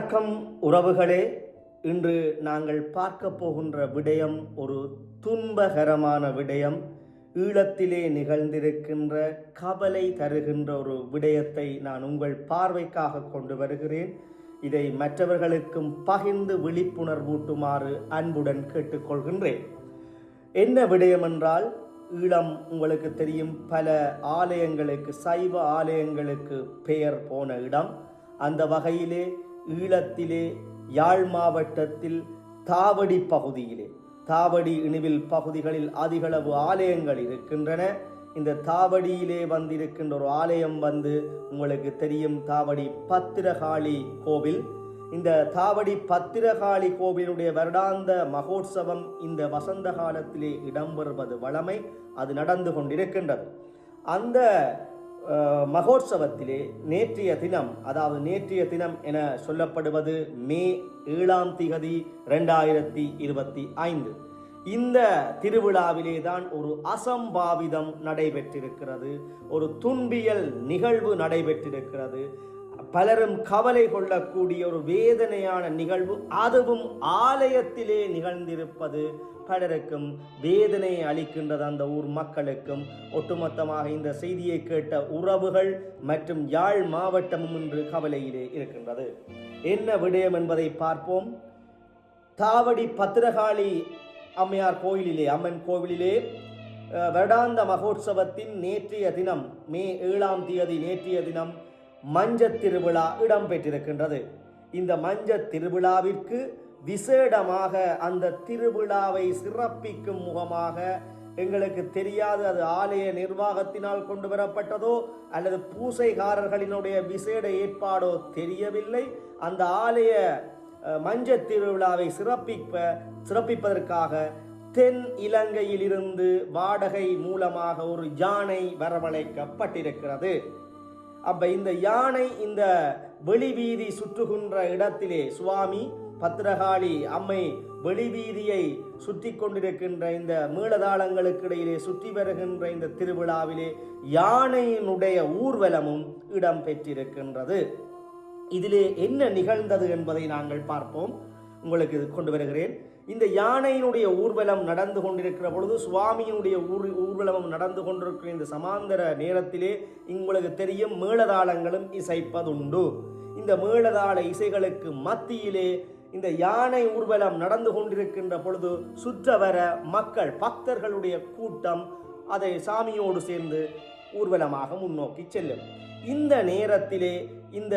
வணக்கம் உறவுகளே. இன்று நாங்கள் பார்க்க போகின்ற விடயம் ஒரு துன்பகரமான விடயம். ஈழத்திலே நிகழ்ந்திருக்கின்ற கவலை தருகின்ற ஒரு விடயத்தை நான் உங்கள் பார்வைக்காக கொண்டு வருகிறேன். இதை மற்றவர்களுக்கும் பகிர்ந்து விழிப்புணர்வூட்டுமாறு அன்புடன் கேட்டுக்கொள்கின்றேன். என்ன விடயம் என்றால் ஈழம் உங்களுக்கு தெரியும் பல ஆலயங்களுக்கு சைவ ஆலயங்களுக்கு பெயர் போன இடம். அந்த வகையிலே ஈழத்திலே யாழ் மாவட்டத்தில் தாவடி பகுதியிலே தாவடி இணுவில் பகுதிகளில் அதிகளவு ஆலயங்கள் இருக்கின்றன. இந்த தாவடியிலே வந்திருக்கின்ற ஒரு ஆலயம் வந்து உங்களுக்கு தெரியும் தாவடி பத்திரகாளி கோவில். இந்த தாவடி பத்திரகாளி கோவிலுடைய வருடாந்த மகோத்சவம் இந்த வசந்த காலத்திலே இடம்பெறுவது வழமை அது நடந்து கொண்டிருக்கின்றது. அந்த மகோத்சவத்திலே நேற்றைய தினம் அதாவது நேற்றைய தினம் என சொல்லப்படுவது மே ஏழாம் திகதி ரெண்டாயிரத்தி இருபத்தி ஐந்து. இந்த திருவிழாவிலே தான் ஒரு அசம்பாவிதம் நடைபெற்றிருக்கிறது ஒரு துன்பியல் நிகழ்வு நடைபெற்றிருக்கிறது. பலரும் கவலை கொள்ளக்கூடிய ஒரு வேதனையான நிகழ்வு அதுவும் ஆலயத்திலே நிகழ்ந்திருப்பது பலருக்கும் வேதனை அளிக்கின்றது அந்த ஊர் மக்களுக்கும். ஒட்டுமொத்தமாக இந்த செய்தியை கேட்ட உறவுகள் மற்றும் யாழ் மாவட்டமும் இன்று கவலையிலே இருக்கின்றது. என்ன விடயம் என்பதை பார்ப்போம். தாவடி பத்திரகாளி அம்மையார் கோயிலிலே அம்மன் கோவிலிலே வருடாந்த மகோத்சவத்தின் நேற்றைய தினம் மே ஏழாம் தேதி நேற்றைய தினம் மஞ்சத் திருவிழா இடம்பெற்றிருக்கின்றது. இந்த மஞ்சத் திருவிழாவிற்கு விசேடமாக அந்த திருவிழாவை சிறப்பிக்கும் முகமாக எங்களுக்கு தெரியாது. அது ஆலய நிர்வாகத்தினால் கொண்டு வரப்பட்டதோ அல்லது பூசைகாரர்களினுடைய விசேட ஏற்பாடோ தெரியவில்லை. அந்த ஆலய மஞ்ச திருவிழாவை சிறப்பிப்ப சிறப்பிப்பதற்காக தென் இலங்கையிலிருந்து வாடகை மூலமாக ஒரு யானை வரவழைக்கப்பட்டிருக்கிறது. அப்ப இந்த யானை இந்த வெளிவீதி சுற்றுகின்ற இடத்திலே சுவாமி பத்திரகாளி அம்மை வெளிவீதியை சுற்றி கொண்டிருக்கின்ற இந்த மேளதாளங்களுக்கு இடையிலே சுற்றி வருகின்ற இந்த திருவிழாவிலே யானையினுடைய ஊர்வலமும் இடம் பெற்றிருக்கின்றது. இதிலே என்ன நிகழ்ந்தது என்பதை நாங்கள் பார்ப்போம். உங்களுக்கு கொண்டு வருகிறேன். இந்த யானையினுடைய ஊர்வலம் நடந்து கொண்டிருக்கிற பொழுது சுவாமியினுடைய ஊர் ஊர்வலமும் நடந்து கொண்டிருக்கிற இந்த சமாந்தர நேரத்திலே உங்களுக்கு தெரியும் மேளதாளங்களும் இசைப்பதுண்டு. இந்த மேளதாள இசைகளுக்கு மத்தியிலே இந்த யானை ஊர்வலம் நடந்து கொண்டிருக்கின்ற பொழுது சுற்ற வர மக்கள் பக்தர்களுடைய கூட்டம் அதை சாமியோடு சேர்ந்து ஊர்வலமாக முன்னோக்கி செல்லும். இந்த நேரத்திலே இந்த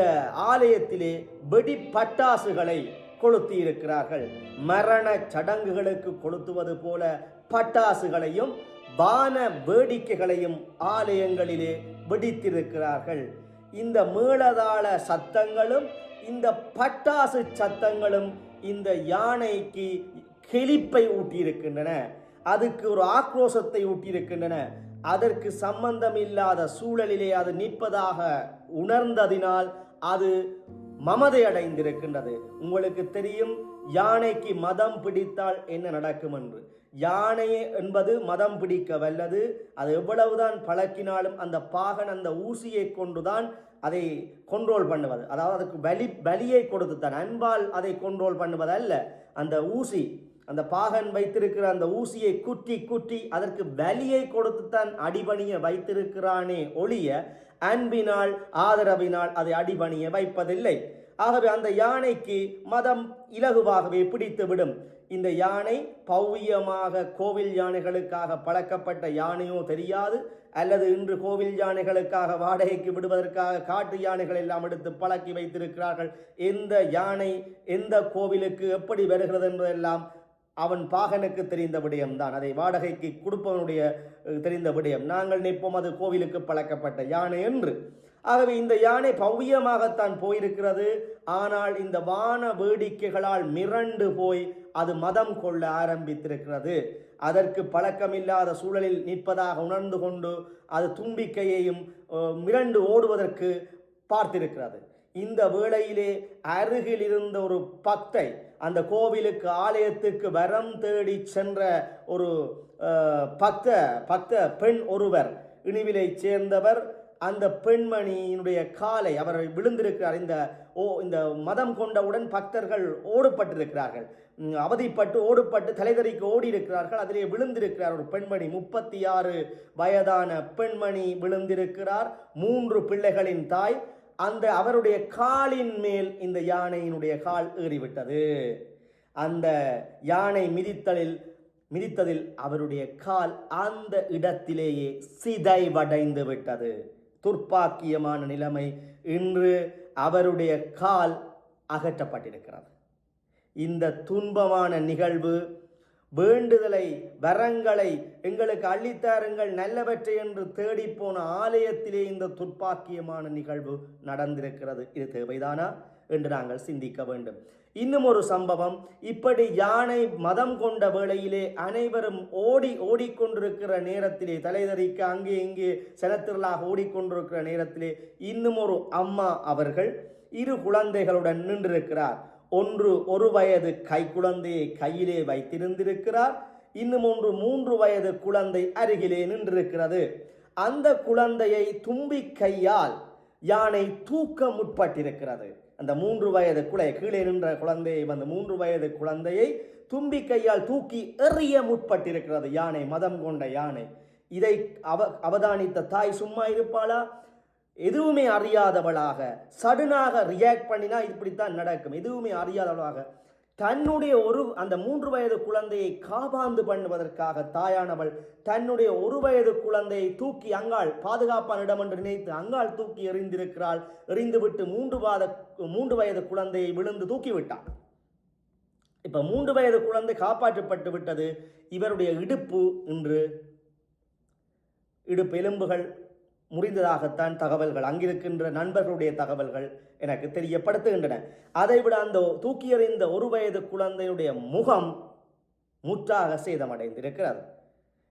ஆலயத்திலே வெடி பட்டாசுகளை கொளுத்தி இருக்கிறார்கள் மரண சடங்குகளுக்கு கொளுத்துவது போல பட்டாசுகளையும் வான வேடிக்கைகளையும் ஆலயங்களிலே வெடித்திருக்கிறார்கள். இந்த மேளதாள சத்தங்களும் இந்த பட்டாசு சத்தங்களும் இந்த யானைக்கு கெளிப்பை ஊட்டியிருக்கின்றன. அதுக்கு ஒரு ஆக்ரோஷத்தை ஊட்டியிருக்கின்றன. அதற்கு சம்பந்தம் இல்லாத சூழலிலே அது நிற்பதாக உணர்ந்ததினால் அது மமதை அடைந்திருக்கின்றது உங்களுக்கு தெரியும் யானைக்கு மதம் பிடித்தால் என்ன நடக்கும் என்று. யானை என்பது மதம் பிடிக்க வல்லது. அது எவ்வளவுதான் பழக்கினாலும் அந்த பாகன் அந்த ஊசியை கொண்டுதான் அதை கண்ட்ரோல் பண்ணுவது. அதாவது அதுக்கு பலி பலியை கொடுத்து தான் அன்பால் அதை கண்ட்ரோல் பண்ணுவது அல்ல. அந்த ஊசி அந்த பாகன் வைத்திருக்கிற அந்த ஊசியை குற்றி குற்றி அதற்கு பலியை கொடுத்துத்தான் அடிபணிய வைத்திருக்கிறானே ஒழிய அன்பினால் ஆதரவினால் அதை அடிபணிய வைப்பதில்லை. ஆகவே அந்த யானைக்கு மதம் இலகுவாகவே பிடித்து விடும் இந்த யானை பௌவியமாக கோவில் யானைகளுக்காக பழக்கப்பட்ட யானையோ தெரியாது அல்லது இன்று கோவில் யானைகளுக்காக வாடகைக்கு விடுவதற்காக காட்டு யானைகள் எல்லாம் எடுத்து பழக்கி வைத்திருக்கிறார்கள். எந்த யானை எந்த கோவிலுக்கு எப்படி வருகிறது என்பதெல்லாம் அவன் பாகனுக்கு தெரிந்த விடயம்தான். அதை வாடகைக்கு கொடுப்பவனுடைய தெரிந்த விடயம். நாங்கள் நிற்போம் அது கோவிலுக்கு பழக்கப்பட்ட யானை என்று. ஆகவே இந்த யானை பவ்யமாகத்தான் போயிருக்கிறது. ஆனால் இந்த வான வேடிக்கைகளால் மிரண்டு போய் அது மதம் கொள்ள ஆரம்பித்திருக்கிறது. அதற்கு பழக்கமில்லாத சூழலில் நிற்பதாக உணர்ந்து கொண்டு அது தும்பிக்கையையும் மிரண்டு ஓடுவதற்கு பார்த்திருக்கிறது. இந்த வேளையிலே அருகில் இருந்த ஒரு பக்தை அந்த கோவிலுக்கு ஆலயத்துக்கு வரம் தேடி சென்ற ஒரு பக்த பக்த பெண் ஒருவர் இனிவிலை சேர்ந்தவர் அந்த பெண்மணியினுடைய காலை அவர் விழுந்திருக்கிறார். இந்த ஓ இந்த மதம் கொண்டவுடன் பக்தர்கள் ஓடுபட்டிருக்கிறார்கள் அவதிப்பட்டு ஓடுபட்டு தலைதறிக்கு ஓடி இருக்கிறார்கள் அதிலே விழுந்திருக்கிறார் ஒரு பெண்மணி. முப்பத்தி ஆறு வயதான பெண்மணி விழுந்திருக்கிறார். மூன்று பிள்ளைகளின் தாய். அந்த அவருடைய காலின் மேல் இந்த யானையினுடைய கால் ஏறிவிட்டது. அந்த யானை மிதித்தலில் மிதித்ததில் அவருடைய கால் அந்த இடத்திலேயே சிதைவடைந்து விட்டது. துர்ப்பாக்கியமான நிலைமை இன்று அவருடைய கால் அகற்றப்பட்டிருக்கிறது. இந்த துன்பமான நிகழ்வு வேண்டுதலை வரங்களை எங்களுக்கு அள்ளித்தாருங்கள் நல்லவற்றை என்று தேடிப்போன ஆலயத்திலே இந்த துர்ப்பாக்கியமான நிகழ்வு நடந்திருக்கிறது. இது தேவைதானா? என்று நாங்கள் சிந்திக்க வேண்டும். இன்னும் ஒரு சம்பவம். இப்படி யானை மதம் கொண்ட வேளையிலே அனைவரும் ஓடி ஓடிக்கொண்டிருக்கிற நேரத்திலே தலைதறிக்க அங்கே இங்கே செலத்திரலாக ஓடிக்கொண்டிருக்கிற நேரத்திலே இன்னும் ஒரு அம்மா அவர்கள் இரு குழந்தைகளுடன் நின்றிருக்கிறார். ஒன்று ஒரு வயது கைக்குழந்தையை கையிலே வைத்திருந்திருக்கிறார். இன்னும் ஒன்று மூன்று வயது குழந்தை அருகிலே நின்றிருக்கிறது. அந்த குழந்தையை தும்பி கையால் யானை தூக்க முற்பட்டிருக்கிறது. அந்த மூன்று வயது குழை கீழே நின்ற குழந்தையை அந்த மூன்று வயது குழந்தையை தும்பி கையால் தூக்கி எறிய முற்பட்டிருக்கிறது. யானை மதம் கொண்ட யானை. இதை அவ அவதானித்த தாய் சும்மா இருப்பாளா? எதுவுமே அறியாதவளாக சடுனாக ரியாக்ட் பண்ணினா இப்படித்தான் நடக்கும். எதுவுமே அறியாதவளாக தன்னுடைய ஒரு அந்த மூன்று வயது குழந்தையை காபாந்து பண்ணுவதற்காக தாயானவள் தன்னுடைய ஒரு வயது குழந்தையை தூக்கி அங்காள் பாதுகாப்பான இடம் என்று நினைத்து அங்காள் தூக்கி எறிந்திருக்கிறாள். எறிந்துவிட்டு மூன்று வாத மூன்று வயது குழந்தையை விழுந்து தூக்கிவிட்டாள். இப்போ இப்ப மூன்று வயது குழந்தை காப்பாற்றப்பட்டு விட்டது. இவருடைய இடுப்பு இன்று இடுப்பு எலும்புகள் முடிந்ததாகத்தான் தகவல்கள் அங்கிருக்கின்ற நண்பர்களுடைய தகவல்கள் எனக்கு தெரியப்படுத்துகின்றன. அதைவிட அந்த தூக்கி எறிந்த ஒரு வயது குழந்தையுடைய முகம் முற்றாக சேதமடைந்திருக்கிறது.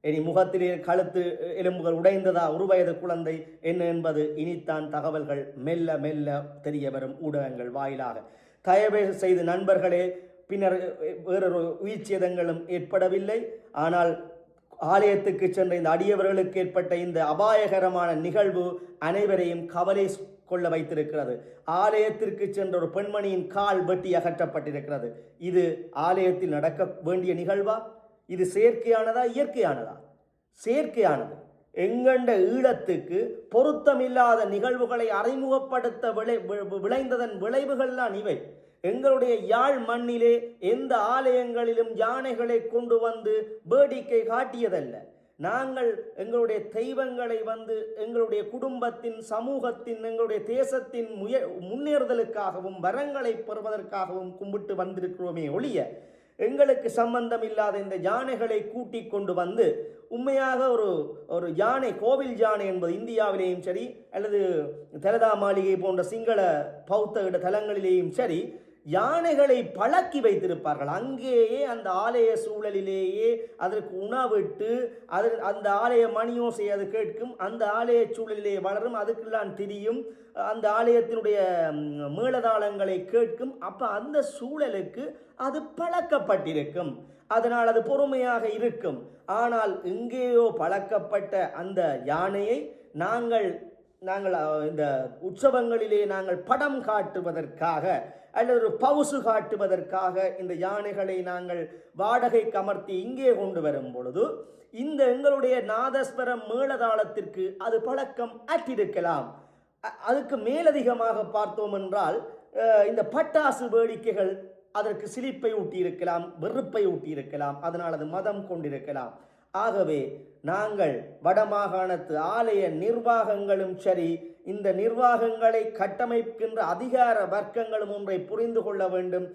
இனி முகத்திலே கழுத்து எலும்புகள் உடைந்ததா ஒரு வயது குழந்தை என்ன என்பது இனித்தான் தகவல்கள் மெல்ல மெல்ல தெரிய வரும் ஊடகங்கள் வாயிலாக. தயவு செய்து நண்பர்களே பின்னர் வேறொரு உயிர் சேதங்களும் ஏற்படவில்லை. ஆனால் ஆலயத்துக்கு சென்ற இந்த அடியவர்களுக்கு ஏற்பட்ட இந்த அபாயகரமான நிகழ்வு அனைவரையும் கவலை கொள்ள வைத்திருக்கிறது. ஆலயத்திற்கு சென்ற ஒரு பெண்மணியின் கால் வெட்டி அகற்றப்பட்டிருக்கிறது. இது ஆலயத்தில் நடக்க வேண்டிய நிகழ்வா? இது செயற்கையானதா இயற்கையானதா? செயற்கையானது. எங்கண்ட ஈழத்துக்கு பொருத்தமில்லாத நிகழ்வுகளை அறிமுகப்படுத்த விளை விளைந்ததன் விளைவுகள்லாம் இவை. எங்களுடைய யாழ் மண்ணிலே எந்த ஆலயங்களிலும் யானைகளை கொண்டு வந்து வேடிக்கை காட்டியதல்ல. நாங்கள் எங்களுடைய தெய்வங்களை வந்து எங்களுடைய குடும்பத்தின் சமூகத்தின் எங்களுடைய தேசத்தின் முய முன்னேறுதலுக்காகவும் வரங்களை பெறுவதற்காகவும் கும்பிட்டு வந்திருக்கிறோமே ஒழிய எங்களுக்கு சம்பந்தம் இல்லாத இந்த யானைகளை கூட்டிக் கொண்டு வந்து உண்மையாக ஒரு ஒரு யானை கோவில் யானை என்பது இந்தியாவிலேயும் சரி அல்லது தலதா மாளிகை போன்ற சிங்கள பௌத்த இட தலங்களிலேயும் சரி யானைகளை பழக்கி வைத்திருப்பார்கள். அங்கேயே அந்த ஆலய சூழலிலேயே அதற்கு உணவிட்டு அது அந்த ஆலய செய்ய அது கேட்கும். அந்த ஆலய சூழலிலே வளரும். அதுக்கெல்லாம் திரியும். அந்த ஆலயத்தினுடைய மேளதாளங்களை கேட்கும். அப்போ அந்த சூழலுக்கு அது பழக்கப்பட்டிருக்கும். அதனால் அது பொறுமையாக இருக்கும். ஆனால் எங்கேயோ பழக்கப்பட்ட அந்த யானையை நாங்கள் நாங்கள் இந்த உற்சவங்களிலே நாங்கள் படம் காட்டுவதற்காக அல்லது ஒரு பவுசு காட்டுவதற்காக இந்த யானைகளை நாங்கள் வாடகை கமர்த்தி இங்கே கொண்டு வரும் பொழுது இந்த எங்களுடைய நாதஸ்வரம் மேளதாளத்திற்கு அது பழக்கம் அற்றிருக்கலாம். அதுக்கு மேலதிகமாக பார்த்தோம் என்றால் இந்த பட்டாசு வேடிக்கைகள் அதற்கு சிலிப்பை ஊட்டியிருக்கலாம் வெறுப்பை ஊட்டியிருக்கலாம் அதனால் அது மதம் கொண்டிருக்கலாம். ஆகவே நாங்கள் வடமாகாணத்து ஆலய நிர்வாகங்களும் சரி இந்த நிர்வாகங்களை கட்டமைக்கின்ற அதிகார வர்க்கங்களும் ஒன்றை புரிந்து கொள்ள வேண்டும்.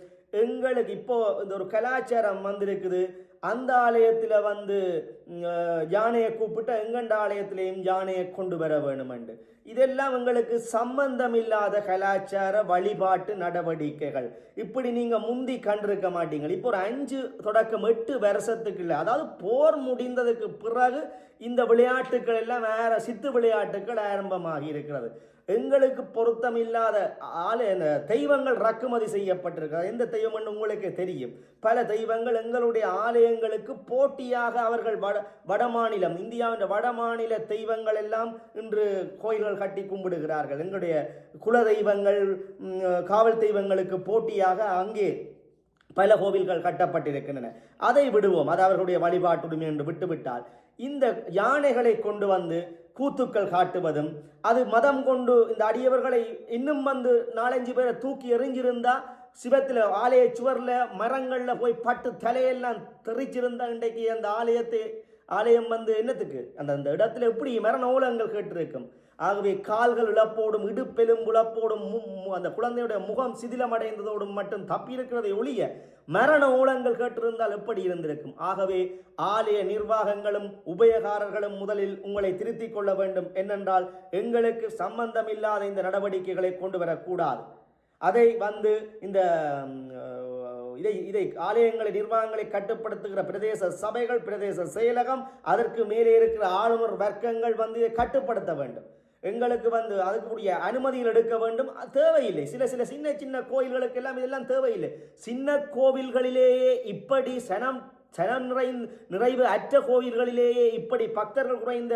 எங்களுக்கு இப்போ இந்த ஒரு கலாச்சாரம் வந்திருக்குது. அந்த ஆலயத்தில் வந்து யானையை கூப்பிட்டு எங்கண்ட ஆலயத்திலையும் யானையை கொண்டு வர வேணுமெண்டு. இதெல்லாம் எங்களுக்கு சம்பந்தம் இல்லாத கலாச்சார வழிபாட்டு நடவடிக்கைகள். இப்படி நீங்கள் முந்தி கண்டிருக்க மாட்டீங்க. இப்போ ஒரு அஞ்சு தொடக்கம் எட்டு வருஷத்துக்கு இல்லை அதாவது போர் முடிந்ததுக்கு பிறகு இந்த விளையாட்டுக்கள் எல்லாம் வேற சித்து விளையாட்டுகள் ஆரம்பமாகி இருக்கிறது. எங்களுக்கு பொருத்தம் இல்லாத ஆல இந்த தெய்வங்கள் ரக்குமதி செய்யப்பட்டிருக்கிறது. எந்த தெய்வம்னு உங்களுக்கு தெரியும். பல தெய்வங்கள் எங்களுடைய ஆலயங்களுக்கு போட்டியாக அவர்கள் வட வடமாநிலம் இந்தியாவின் வடமாநில தெய்வங்கள் எல்லாம் இன்று கோயில்கள் கட்டி கும்பிடுகிறார்கள். எங்களுடைய குல தெய்வங்கள் காவல் தெய்வங்களுக்கு போட்டியாக அங்கே பல கோவில்கள் கட்டப்பட்டிருக்கின்றன. அதை விடுவோம். அது அவர்களுடைய வழிபாட்டுரிமை என்று விட்டுவிட்டால். இந்த யானைகளை கொண்டு வந்து கூத்துக்கள் காட்டுவதும் அது மதம் கொண்டு இந்த அடியவர்களை இன்னும் வந்து நாலஞ்சு பேரை தூக்கி எறிஞ்சிருந்தா சிவத்தில் ஆலய சுவரில் மரங்களில் போய் பட்டு தலையெல்லாம் தெரிச்சிருந்தா இன்றைக்கு அந்த ஆலயத்தை ஆலயம் வந்து என்னத்துக்கு? அந்த அந்த இடத்துல எப்படி மரண ஓலங்கள் கேட்டிருக்கும்? ஆகவே கால்கள் இழப்போடும் இடுப்பெலும் இழப்போடும் அந்த குழந்தையுடைய முகம் சிதிலமடைந்ததோடும் மட்டும் தப்பியிருக்கிறதை ஒழிய மரண ஊழங்கள் கேட்டிருந்தால் எப்படி இருந்திருக்கும்? ஆகவே ஆலய நிர்வாகங்களும் உபயகாரர்களும் முதலில் உங்களை திருத்திக் கொள்ள வேண்டும். என்னென்றால் எங்களுக்கு சம்பந்தமில்லாத இந்த நடவடிக்கைகளை கொண்டு வரக்கூடாது. அதை வந்து இந்த இதை இதை ஆலயங்களை நிர்வாகங்களை கட்டுப்படுத்துகிற பிரதேச சபைகள் பிரதேச செயலகம் அதற்கு மேலே இருக்கிற ஆளுநர் வர்க்கங்கள் வந்து இதை கட்டுப்படுத்த வேண்டும். எங்களுக்கு வந்து அதுக்குரிய அனுமதிகள் எடுக்க வேண்டும். தேவையில்லை. சில சில சின்ன சின்ன கோயில்களுக்கு எல்லாம் இதெல்லாம் தேவையில்லை. சின்ன கோவில்களிலேயே இப்படி சனம் சனம் நிறை நிறைவு அற்ற கோவில்களிலேயே இப்படி பக்தர்கள் குறைந்த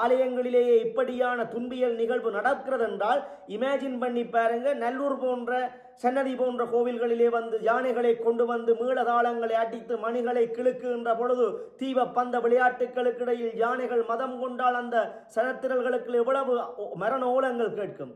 ஆலயங்களிலேயே இப்படியான துன்பியல் நிகழ்வு நடக்கிறது என்றால் இமேஜின் பண்ணி பாருங்க நல்லூர் போன்ற சன்னதி போன்ற கோவில்களிலே வந்து யானைகளை கொண்டு வந்து மீளதாளங்களை அடித்து மணிகளை கிழக்குகின்ற பொழுது தீப பந்த விளையாட்டுகளுக்கு இடையில் யானைகள் மதம் கொண்டால் அந்த சனத்திரல்களுக்கு எவ்வளவு மரண ஓலங்கள் கேட்கும்?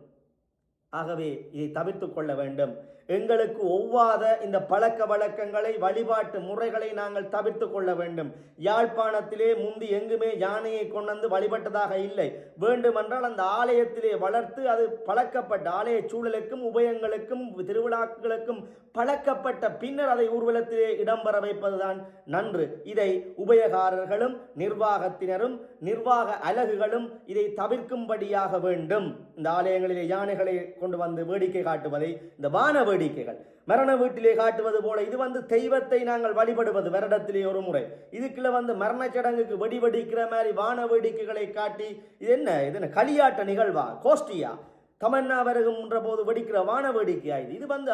ஆகவே இதை தவிர்த்து கொள்ள வேண்டும். எங்களுக்கு ஒவ்வாத இந்த பழக்க வழக்கங்களை வழிபாட்டு முறைகளை நாங்கள் தவிர்த்து கொள்ள வேண்டும். யாழ்ப்பாணத்திலே முந்தி எங்குமே யானையை கொண்டு வந்து வழிபட்டதாக இல்லை. வேண்டுமென்றால் அந்த ஆலயத்திலே வளர்த்து அது பழக்கப்பட்ட ஆலய சூழலுக்கும் உபயங்களுக்கும் திருவிழாக்களுக்கும் பழக்கப்பட்ட பின்னர் அதை ஊர்வலத்திலே இடம்பெற வைப்பதுதான் நன்று. இதை உபயகாரர்களும் நிர்வாகத்தினரும் நிர்வாக அலகுகளும் இதை தவிர்க்கும்படியாக வேண்டும். இந்த ஆலயங்களிலே யானைகளை கொண்டு வந்து வேடிக்கை காட்டுவதை இந்த வானவர் வேடிக்கைகள் மரண வீட்டிலே காட்டுவது போல இது வந்து தெய்வத்தை நாங்கள் வழிபடுவது வருடத்திலே ஒரு முறை. இதுக்குள்ள வந்து மரண சடங்குக்கு வெடி வெடிக்கிற மாதிரி வான வேடிக்கைகளை காட்டி இது என்ன? இது என்ன களியாட்ட நிகழ்வா? கோஷ்டியா? தமன்னா வருகின்ற போது வெடிக்கிற வான வேடிக்கையா இது? இது வந்து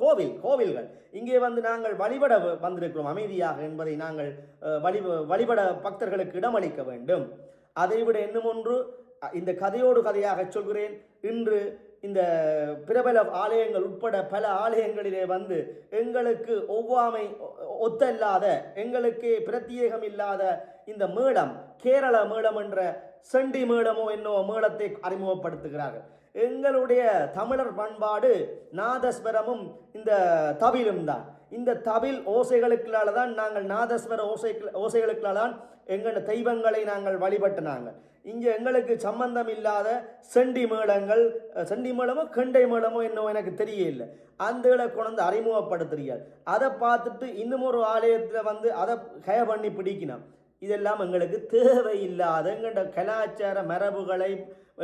கோவில் கோவில்கள். இங்கே வந்து நாங்கள் வழிபட வந்திருக்கிறோம் அமைதியாக என்பதை நாங்கள் வழி வழிபட பக்தர்களுக்கு இடமளிக்க வேண்டும். அதைவிட இன்னும் ஒன்று இந்த கதையோடு கதையாக சொல்கிறேன். இன்று இந்த பிரபல ஆலயங்கள் உட்பட பல ஆலயங்களிலே வந்து எங்களுக்கு ஒவ்வாமை ஒத்தல்லாத எங்களுக்கு பிரத்யேகம் இல்லாத இந்த மேளம் கேரள மேளம் என்ற செண்டி மேளமோ என்னோ மேளத்தை அறிமுகப்படுத்துகிறார்கள். எங்களுடைய தமிழர் பண்பாடு நாதஸ்வரமும் இந்த தவிலும் தான். இந்த தவில் ஓசைகளுக்களால் தான் நாங்கள் நாதஸ்வர ஓசை ஓசைகளுக்களால் தான் எங்கள் தெய்வங்களை நாங்கள் வழிபட்டு நாங்கள். இங்கே எங்களுக்கு சம்பந்தம் இல்லாத செண்டி மேளங்கள் செண்டி மேளமோ கெண்டை மேளமோ என்னவோ எனக்கு தெரியல. அந்த இதை கொண்டு அறிமுகப்படுத்துறீர்கள். அதை பார்த்துட்டு இன்னும் ஒரு ஆலயத்தில் வந்து அதை கய பண்ணி பிடிக்கணும். இதெல்லாம் எங்களுக்கு தேவையில்லாத எங்கள்ட கலாச்சார மரபுகளை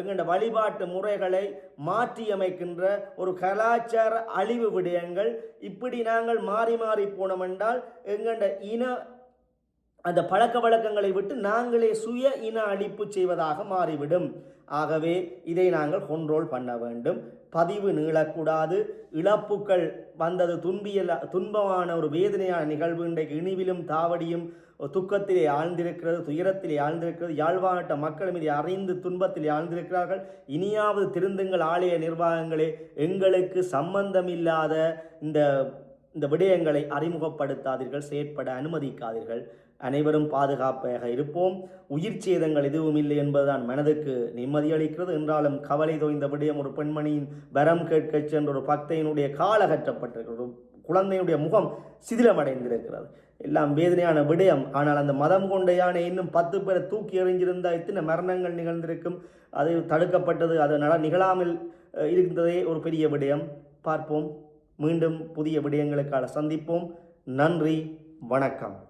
எங்கள்ட வழிபாட்டு முறைகளை மாற்றியமைக்கின்ற ஒரு கலாச்சார அழிவு விடயங்கள் இப்படி நாங்கள் மாறி மாறி போனோம் என்றால் எங்கள்ட இன அந்த பழக்க வழக்கங்களை விட்டு நாங்களே சுய இன அழிப்பு செய்வதாக மாறிவிடும். ஆகவே இதை நாங்கள் கொண்ட்ரோல் பண்ண வேண்டும். பதிவு நீளக்கூடாது. இழப்புக்கள் வந்தது துன்பியல் துன்பமான ஒரு வேதனையான நிகழ்வு இன்றைக்கு இனிவிலும் தாவடியும் துக்கத்திலே ஆழ்ந்திருக்கிறது துயரத்திலே ஆழ்ந்திருக்கிறது யாழ்ப்பாண மக்களும் இதை அறிந்து துன்பத்திலே ஆழ்ந்திருக்கிறார்கள். இனியாவது திருந்துங்கள் ஆலய நிர்வாகங்களே. எங்களுக்கு சம்பந்தமில்லாத இந்த இந்த விடயங்களை அறிமுகப்படுத்தாதீர்கள் செயற்பட அனுமதிக்காதீர்கள். அனைவரும் பாதுகாப்பாக இருப்போம். உயிர் சேதங்கள் எதுவும் இல்லை என்பதுதான் மனதுக்கு நிம்மதியளிக்கிறது என்றாலும் கவலை தோய்ந்த விடயம் ஒரு பெண்மணியின் வரம் கேட்கச் சென்ற ஒரு பக்தையினுடைய காலகற்றப்பட்டிருக்கிறது ஒரு குழந்தையுடைய முகம் சிதிலமடைந்திருக்கிறது. எல்லாம் வேதனையான விடயம். ஆனால் அந்த மதம் கொண்ட யானை இன்னும் பத்து பேரை தூக்கி எறிஞ்சிருந்தால் இத்தனை மரணங்கள் நிகழ்ந்திருக்கும். அது தடுக்கப்பட்டது. அது நல நிகழாமல் இருந்ததே ஒரு பெரிய விடயம். பார்ப்போம். மீண்டும் புதிய விடயங்களுக்காக சந்திப்போம். நன்றி. வணக்கம்.